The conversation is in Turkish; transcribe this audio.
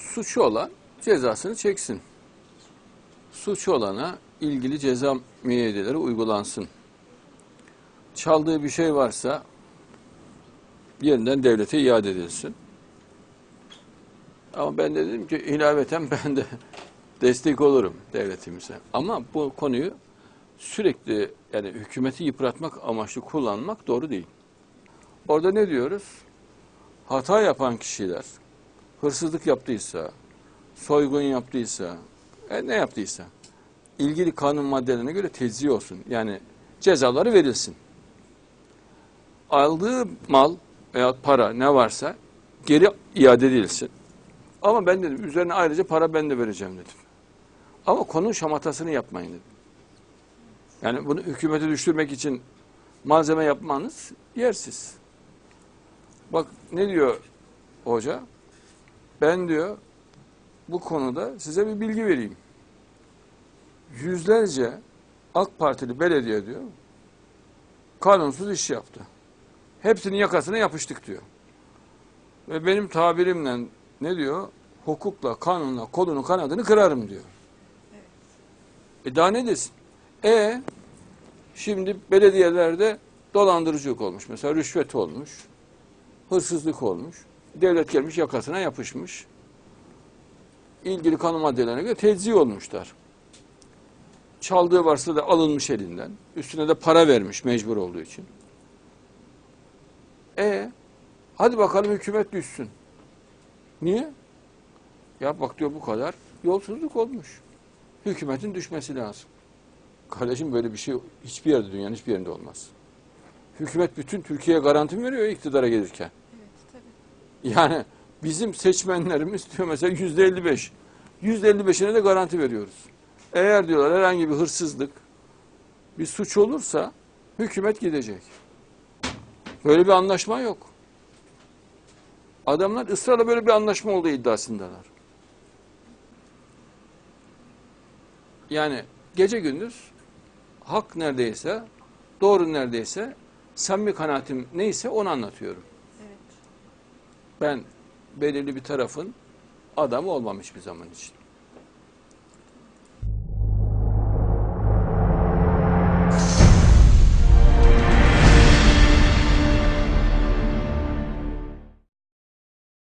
Suçu olan cezasını çeksin. Suçu olana ilgili ceza müeyyideleri uygulansın. Çaldığı bir şey varsa yeniden devlete iade edilsin. Ama ben de dedim ki ilaveten ben de destek olurum devletimize. Ama bu konuyu sürekli yani hükümeti yıpratmak amaçlı kullanmak doğru değil. Orada ne diyoruz? Hata yapan kişiler hırsızlık yaptıysa, soygun yaptıysa, e, ne yaptıysa ilgili kanun maddelerine göre tezih olsun. Yani cezaları verilsin. Aldığı mal veya para ne varsa geri iade edilsin. Ama ben dedim üzerine ayrıca para ben de vereceğim dedim. Ama konunun şamatasını yapmayın dedim. Yani bunu hükümete düşürmek için malzeme yapmanız yersiz. Bak ne diyor hoca? Ben diyor bu konuda size bir bilgi vereyim. Yüzlerce AK Partili belediye diyor kanunsuz iş yaptı. Hepsinin yakasına yapıştık diyor. Ve benim tabirimle ne diyor? Hukukla, kanunla kolunu kanadını kırarım diyor. E daha ne desin? E şimdi belediyelerde dolandırıcılık olmuş. Mesela rüşvet olmuş. Hırsızlık olmuş. Devlet gelmiş yakasına yapışmış. İlgili kanun maddelerine göre teczih olmuşlar. Çaldığı varsa da alınmış elinden. Üstüne de para vermiş mecbur olduğu için. E hadi bakalım hükümet düşsün. Niye? Ya bak diyor bu kadar yolsuzluk olmuş. Hükümetin düşmesi lazım. Kardeşim böyle bir şey hiçbir yerde dünyanın hiçbir yerinde olmaz. Hükümet bütün Türkiye'ye garanti veriyor iktidara gelirken? Yani bizim seçmenlerimiz diyor mesela yüzde 55. Yüzde 55'ine de garanti veriyoruz. Eğer diyorlar herhangi bir hırsızlık, bir suç olursa hükümet gidecek. Böyle bir anlaşma yok. Adamlar ısrarla böyle bir anlaşma olduğu iddiasındalar. Yani gece gündüz hak neredeyse, doğru neredeyse, samimi kanaatim neyse onu anlatıyorum. Ben belirli bir tarafın adamı olmam hiçbir zaman için.